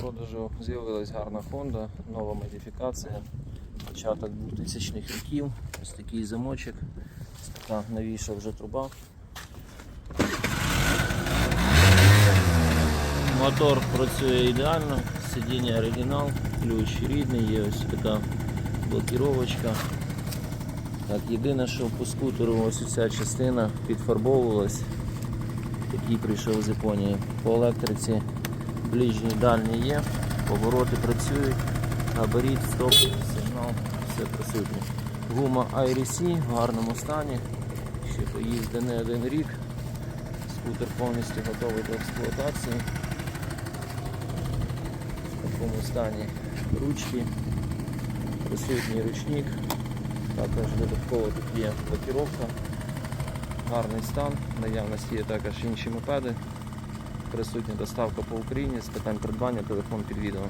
продажу з'явилась гарна Honda, нова модифікація. Початок 2000-х років. Ось такий замочок. Ось така новіша вже труба. Мотор працює ідеально, сидіння оригінал, ключ рідний, є ось така блокіровочка. Так, єдине, що по скутеру ось ця частина підфарбовувалась. Такий прийшов з Японії. По електриці ближній дальній є, повороти працюють, габарит, стоп, сигнал, все присутнє. Гума IRC в гарному стані, ще поїзде не один рік. Скутер повністю готовий до експлуатації. В такому стані ручки, присутній ручник, також додатково тут є блокіровка, гарний стан, наявності є також інші мопеди, присутня доставка по Україні з питань придбання, телефон під відео.